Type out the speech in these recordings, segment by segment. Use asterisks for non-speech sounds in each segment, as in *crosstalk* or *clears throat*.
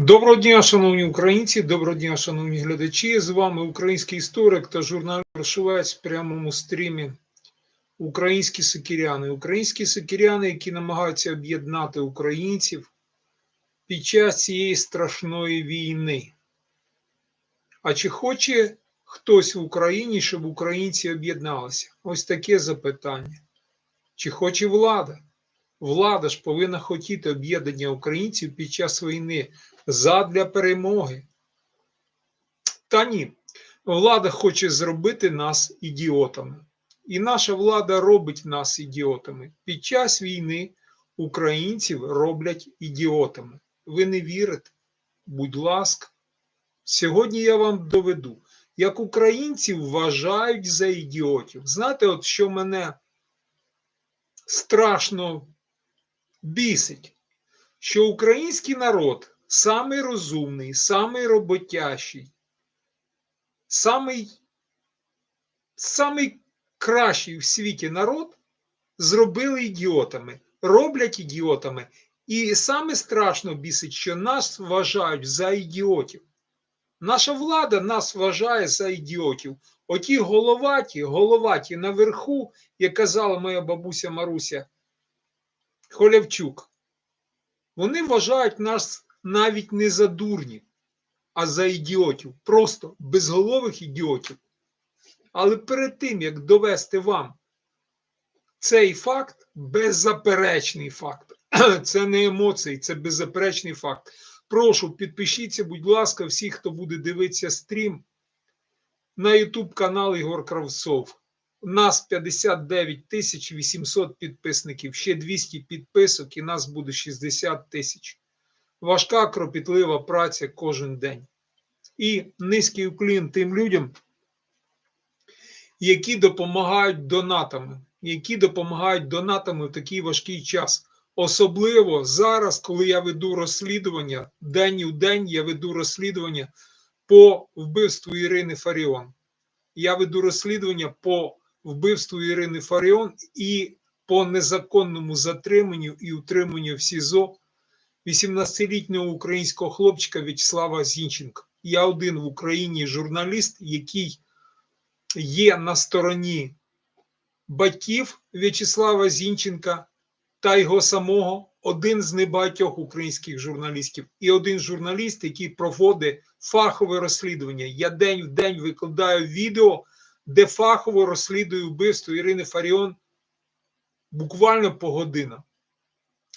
Доброго дня, шановні українці, доброго дня, шановні глядачі. З вами український історик та журналіст Шувець в прямому стрімі. Українські сокиряни. Українські сокиряни, які намагаються об'єднати українців під час цієї страшної війни. А чи хоче хтось в Україні, щоб українці об'єдналися? Ось таке запитання. Чи хоче влада? Влада ж повинна хотіти об'єднання українців під час війни задля перемоги. Та ні, влада хоче зробити нас ідіотами. І наша влада робить нас ідіотами. Під час війни українців роблять ідіотами. Ви не вірите? Будь ласка, сьогодні я вам доведу, як українців вважають за ідіотів. Знаєте, от що мене страшно бісить, що український народ самий розумний, самий роботящий, самий, самий кращий в світі народ зробили ідіотами, роблять ідіотами. І саме страшно бісить, що нас вважають за ідіотів. Наша влада нас вважає за ідіотів. Оті головаті, головаті наверху, як казала моя бабуся Маруся Холявчук, вони вважають нас навіть не за дурнів, а за ідіотів, просто безголових ідіотів. Але перед тим, як довести вам цей факт, беззаперечний факт, *clears throat* це не емоції, це беззаперечний факт. Прошу, підпишіться, будь ласка, всі, хто буде дивитися стрім на YouTube канал Ігор Кравцов. У нас 59 тисяч 800 підписників, ще 200 підписок, і нас буде 60 тисяч. Важка кропітлива праця кожен день. І низький уклін тим людям, які допомагають донатами, які допомагають донатами в такий важкий час. Особливо зараз, коли я веду розслідування, день у день я веду розслідування по вбивству Ірини Фаріон. Я веду розслідування по вбивству Ірини Фаріон і по незаконному затриманню і утриманню в СІЗО 18-літнього українського хлопчика В'ячеслава Зінченка. Я один в Україні журналіст, який є на стороні батьків В'ячеслава Зінченка та його самого, один з небагатьох українських журналістів, і один журналіст, який проводить фахове розслідування. Я день в день викладаю відео, де фахово розслідую вбивство Ірини Фаріон буквально по годинам.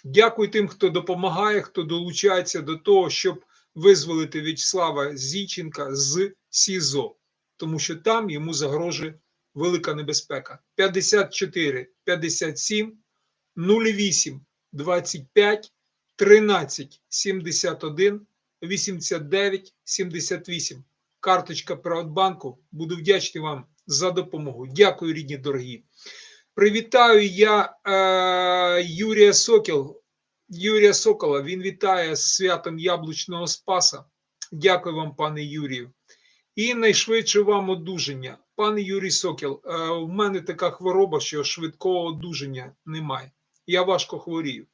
Дякую тим, хто допомагає, хто долучається до того, щоб визволити В'ячеслава Зінченка з СІЗО, тому що там йому загрожує велика небезпека. 54 57 08 25 13 71 89 78. Карточка Приватбанку. Буду вдячний вам за допомогу. Дякую, рідні дорогі. Привітаю я е, Юрія Сокіл. Юрія Сокола. Він вітає з святом Яблучного Спаса. Дякую вам, пане Юрію. І найшвидше вам одужання. Пане Юрій Сокіл, е, у мене така хвороба, що швидкого одужання немає. Я важко хворію.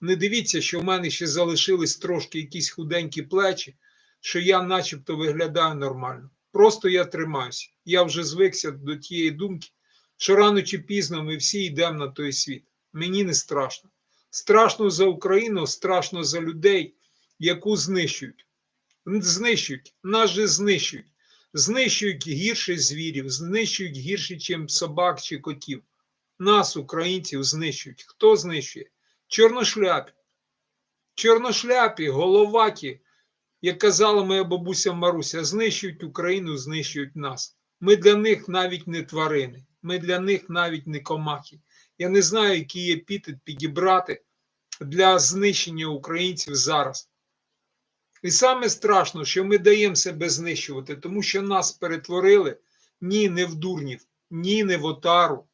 Не дивіться, що в мене ще залишились трошки якісь худенькі плечі, що я начебто виглядаю нормально. Просто я тримаюся. Я вже звикся до тієї думки, що рано чи пізно ми всі йдемо на той світ. Мені не страшно. Страшно за Україну, страшно за людей, яку знищують. Знищують, нас же знищують. Знищують гірше звірів, знищують гірше, ніж собак чи котів. Нас, українців, знищують. Хто знищує? Чорношляпі. Чорношляпі, головаті, як казала моя бабуся Маруся, знищують Україну, знищують нас. Ми для них навіть не тварини, ми для них навіть не комахи. Я не знаю, який епітет підібрати для знищення українців зараз. І саме страшно, що ми даємо себе знищувати, тому що нас перетворили ні не в дурнів, ні не в отару.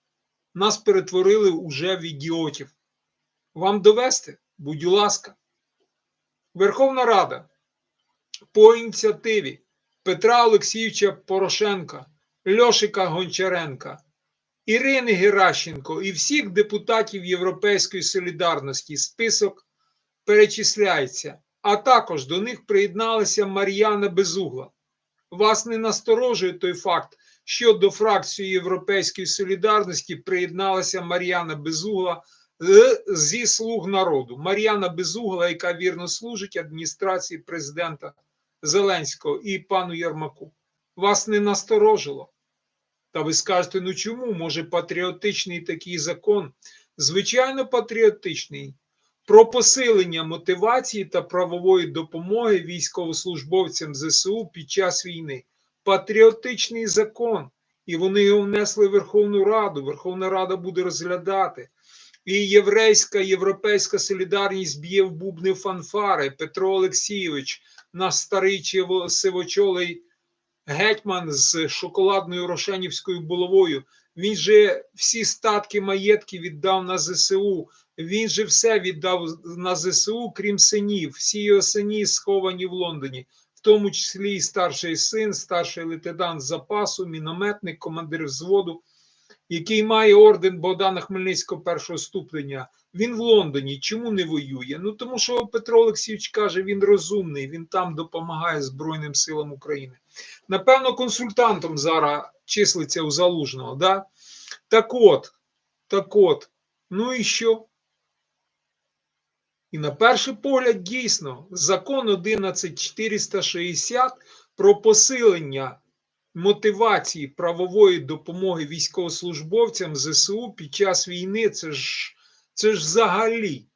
Нас перетворили уже в ідіотів. Вам довести, будь ласка, Верховна Рада по ініціативі Петра Олексійовича Порошенка, Льошика Гончаренка, Ірини Геращенко і всіх депутатів Європейської солідарності список перечисляється. а також до них приєдналася Мар'яна Безугла. Вас не насторожує той факт, що до фракції Європейської солідарності приєдналася Мар'яна Безугла е, зі слуг народу. Мар'яна Безугла, яка вірно служить адміністрації президента Зеленського і пану Єрмаку. Вас не насторожило? Та ви скажете, ну чому? Може, патріотичний такий закон? Звичайно, патріотичний. Про посилення мотивації та правової допомоги військовослужбовцям ЗСУ під час війни. Патріотичний закон. І вони його внесли в Верховну Раду. Верховна Рада буде розглядати. І єврейська, європейська солідарність б'є в бубни фанфари. Петро Олексійович, наш старий сивочолий гетьман з шоколадною рошенівською булавою. Він же всі статки маєтки віддав на ЗСУ. Він же все віддав на ЗСУ, крім синів. Всі його сині сховані в Лондоні, в тому числі і старший син, старший лейтенант запасу, мінометник, командир взводу, який має орден Богдана Хмельницького першого ступеня. Він в Лондоні. Чому не воює? Ну тому що Петро Олексійович каже, він розумний, він там допомагає Збройним силам України. Напевно, консультантом зараз числиться у залужного. Да? Так от, так от, ну і що? І на перший погляд, дійсно, закон 11460 про посилення мотивації правової допомоги військовослужбовцям ЗСУ під час війни це ж, це ж взагалі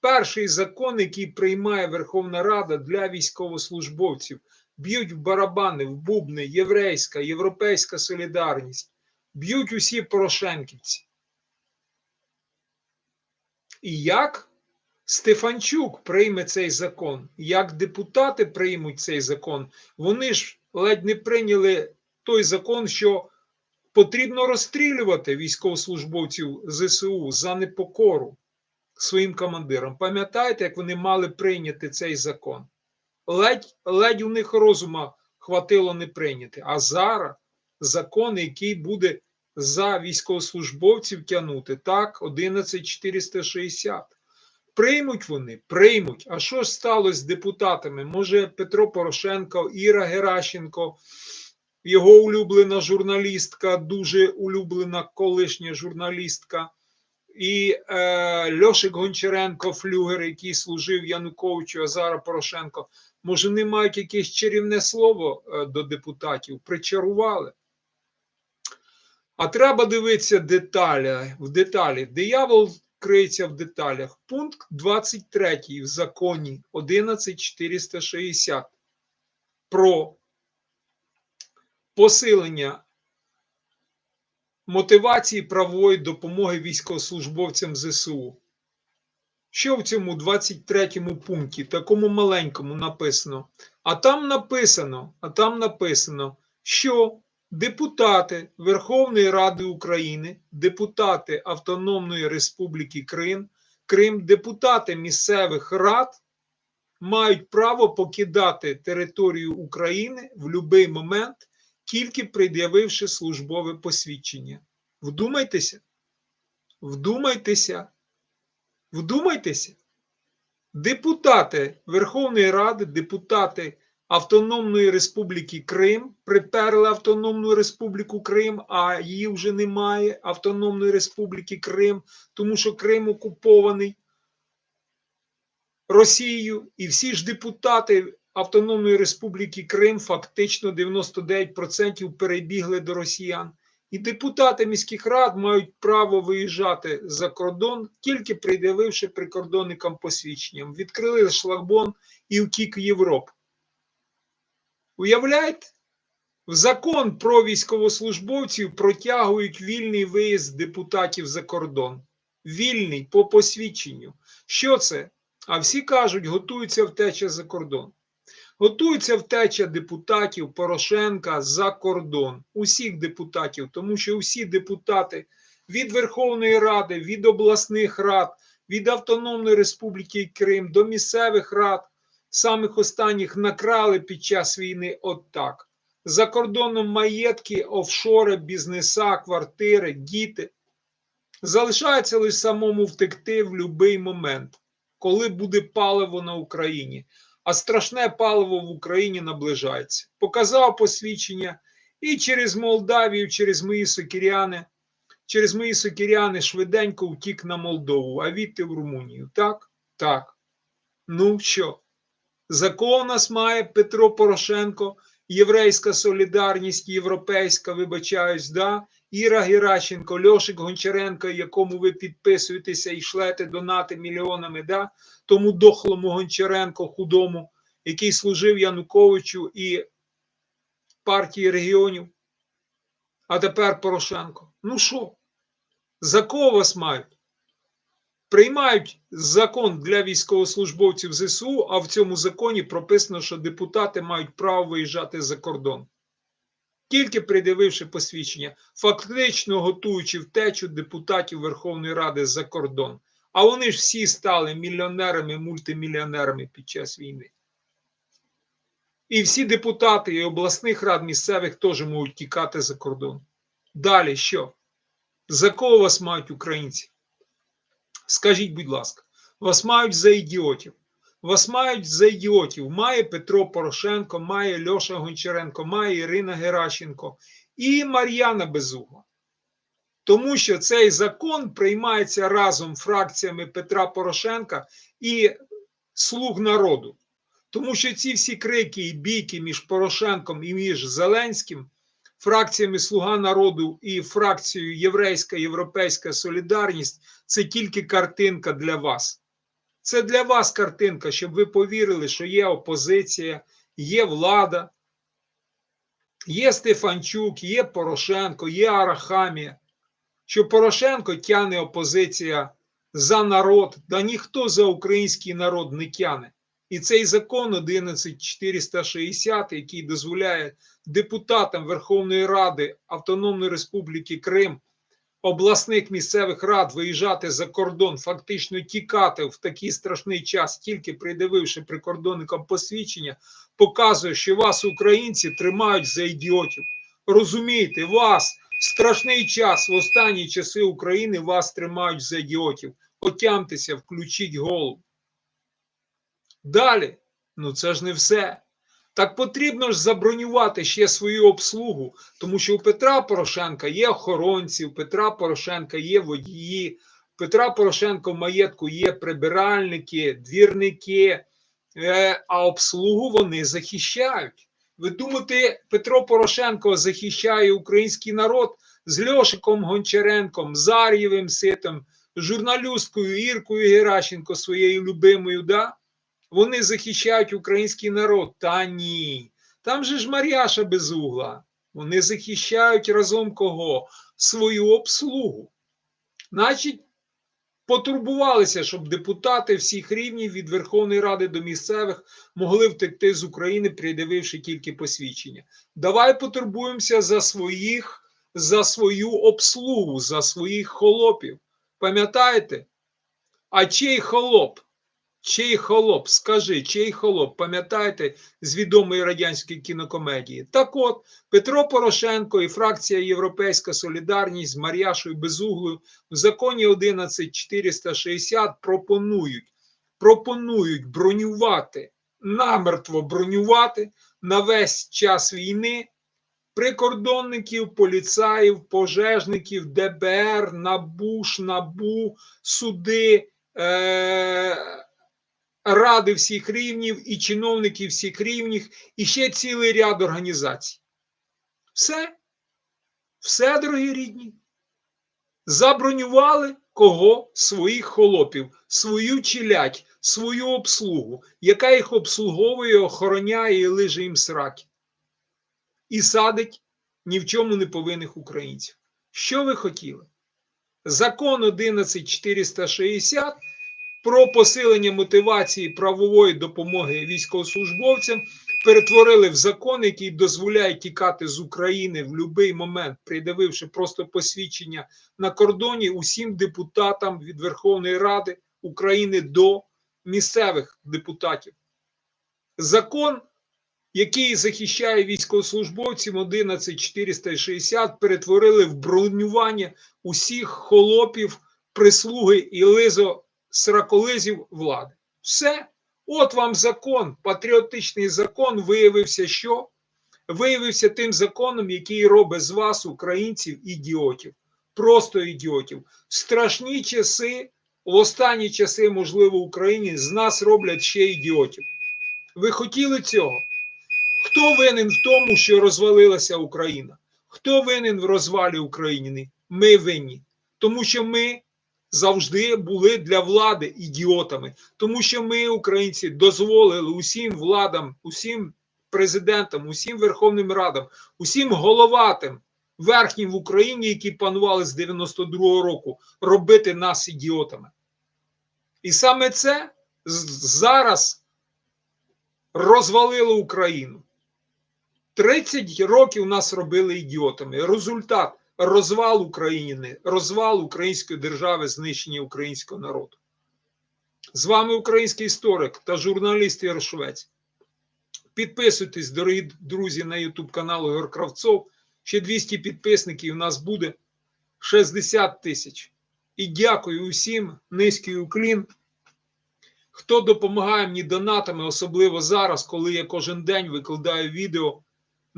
перший закон, який приймає Верховна Рада для військовослужбовців. Б'ють в барабани, в бубни, єврейська, європейська солідарність, б'ють усі Порошенківці. І як Стефанчук прийме цей закон, як депутати приймуть цей закон, вони ж ледь не прийняли той закон, що потрібно розстрілювати військовослужбовців ЗСУ за непокору своїм командирам. Пам'ятаєте, як вони мали прийняти цей закон? Ледь, ледь у них розума хватило не прийняти. А зараз закон, який буде за військовослужбовців тягнути, так, 11460. Приймуть вони, приймуть. А що ж сталося з депутатами? Може, Петро Порошенко, Іра Геращенко, його улюблена журналістка, дуже улюблена колишня журналістка, і е, Льошик Гончаренко, флюгер, який служив Януковичу, а зараз Порошенко. Може, не мають якесь чарівне слово е, до депутатів? Причарували. А треба дивитися деталі, в деталі. Диявол криється в деталях. Пункт 23 в законі 11460 про посилення мотивації правової допомоги військовослужбовцям ЗСУ. Що в цьому 23 пункті, такому маленькому написано? А там написано, а там написано, що депутати Верховної Ради України, депутати Автономної Республіки Крим, Крим, депутати місцевих рад мають право покидати територію України в будь-який момент, тільки пред'явивши службове посвідчення. Вдумайтеся, вдумайтеся, вдумайтеся. Депутати Верховної Ради, депутати Автономної Республіки Крим приперли Автономну Республіку Крим, а її вже немає Автономної Республіки Крим, тому що Крим окупований Росією, і всі ж депутати Автономної Республіки Крим фактично 99% перебігли до росіян. І депутати міських рад мають право виїжджати за кордон, тільки пред'явивши прикордонникам посвідченням. Відкрили шлагбон і втік в Європу. Уявляєте? В закон про військовослужбовців протягують вільний виїзд депутатів за кордон. Вільний по посвідченню. Що це? А всі кажуть, готується втеча за кордон. Готується втеча депутатів Порошенка за кордон, усіх депутатів, тому що усі депутати від Верховної Ради, від обласних рад, від Автономної Республіки Крим до місцевих рад, самих останніх накрали під час війни от. За кордоном маєтки, офшори, бізнеса, квартири, діти. Залишається лише самому втекти в будь-який момент, коли буде паливо на Україні. А страшне паливо в Україні наближається. Показав посвідчення і через Молдавію, через мої сокиряни, через мої сокиряни швиденько втік на Молдову, а відти в Румунію. Так? Так. Ну що? За кого нас має Петро Порошенко, Єврейська солідарність, європейська, вибачаюсь, да? Іра Геращенко, Льошик Гончаренко, якому ви підписуєтеся і шлете донати мільйонами, да? тому дохлому Гончаренко, худому, який служив Януковичу і партії регіонів. А тепер Порошенко. Ну що? За кого вас мають? Приймають закон для військовослужбовців ЗСУ, а в цьому законі прописано, що депутати мають право виїжджати за кордон. Тільки придививши посвідчення, фактично готуючи втечу депутатів Верховної Ради за кордон. А вони ж всі стали мільйонерами, мультимільйонерами під час війни. І всі депутати і обласних рад місцевих теж можуть тікати за кордон. Далі що? За кого вас мають українці? Скажіть, будь ласка, вас мають за ідіотів. Вас мають за ідіотів. Має Петро Порошенко, має Льоша Гончаренко, має Ірина Геращенко і Мар'яна Безугла. Тому що цей закон приймається разом фракціями Петра Порошенка і слуг народу. Тому що ці всі крики і бійки між Порошенком і між Зеленським, фракціями Слуга народу і фракцією Єврейська Європейська Солідарність це тільки картинка для вас. Це для вас картинка, щоб ви повірили, що є опозиція, є влада, є Стефанчук, є Порошенко, є Арахамія. Що Порошенко тяне опозиція за народ, да ніхто за український народ не тяне. І цей закон 11460, який дозволяє депутатам Верховної Ради Автономної Республіки Крим, обласних місцевих рад виїжджати за кордон, фактично тікати в такий страшний час, тільки придививши прикордонникам посвідчення, показує, що вас, українці, тримають за ідіотів. Розумієте, вас в страшний час, в останні часи України вас тримають за ідіотів. Отямтеся, включіть голову. Далі, ну це ж не все. Так потрібно ж забронювати ще свою обслугу, тому що у Петра Порошенка є охоронці, у Петра Порошенка є водії, у Петра Порошенка в маєтку є прибиральники, двірники, е, а обслугу вони захищають. Ви думаєте, Петро Порошенко захищає український народ з Льошиком Гончаренком, Зар'євим Ситом, журналюсткою Іркою Геращенко своєю любимою, да? Вони захищають український народ. Та ні. Там же ж Мар'яша безугла. Вони захищають разом кого? Свою обслугу. Значить, потурбувалися, щоб депутати всіх рівнів від Верховної Ради до місцевих могли втекти з України, придививши тільки посвідчення. Давай потурбуємося за своїх, за свою обслугу, за своїх холопів. Пам'ятаєте? А чий холоп? Чий холоп, скажи, чий холоп, пам'ятаєте з відомої радянської кінокомедії? Так от, Петро Порошенко і фракція Європейська Солідарність з Мар'яшою Безуглою в законі 11460 пропонують, пропонують бронювати, намертво бронювати на весь час війни прикордонників, поліцаїв, пожежників, ДБР, НАБУ, суди. Е- ради всіх рівнів і чиновників всіх рівнів, і ще цілий ряд організацій. Все, все, дорогі рідні. Забронювали кого? Своїх холопів, свою челядь, свою обслугу, яка їх обслуговує, охороняє і лиже їм сраки. І садить ні в чому не повинних українців. Що ви хотіли? Закон 11460 про посилення мотивації правової допомоги військовослужбовцям перетворили в закон, який дозволяє тікати з України в будь-який момент, придавивши просто посвідчення на кордоні усім депутатам від Верховної Ради України до місцевих депутатів. Закон, який захищає військовослужбовців 11460, перетворили в бронювання усіх холопів, прислуги і лизо сраколизів влади. Все, От вам закон, патріотичний закон виявився, що виявився тим законом, який робить з вас, українців, ідіотів, просто ідіотів. Страшні часи, в останні часи, можливо, в Україні з нас роблять ще ідіотів. Ви хотіли цього? Хто винен в тому, що розвалилася Україна? Хто винен в розвалі України? Ми винні. Тому що ми завжди були для влади ідіотами. Тому що ми, українці, дозволили усім владам, усім президентам, усім Верховним Радам, усім головатим верхнім в Україні, які панували з 92-го року, робити нас ідіотами. І саме це зараз розвалило Україну. 30 років нас робили ідіотами. Результат розвал України, розвал української держави, знищення українського народу. З вами український історик та журналіст Ярошовець. Підписуйтесь, дорогі друзі, на YouTube канал Ігор Кравцов. Ще 200 підписників у нас буде 60 тисяч. І дякую усім, низький уклін. Хто допомагає мені донатами, особливо зараз, коли я кожен день викладаю відео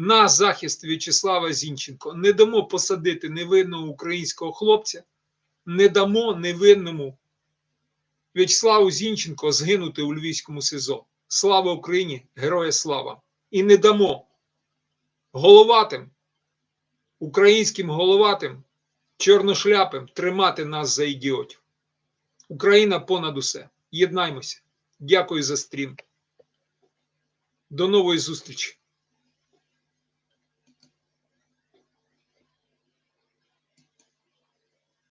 на захист В'ячеслава Зінченко. Не дамо посадити невинного українського хлопця, не дамо невинному В'ячеславу Зінченко згинути у Львівському СИЗО. Слава Україні! Героя слава! І не дамо головатим, українським головатим, чорношляпим тримати нас за ідіотів. Україна понад усе. Єднаймося. Дякую за стрім. До нової зустрічі.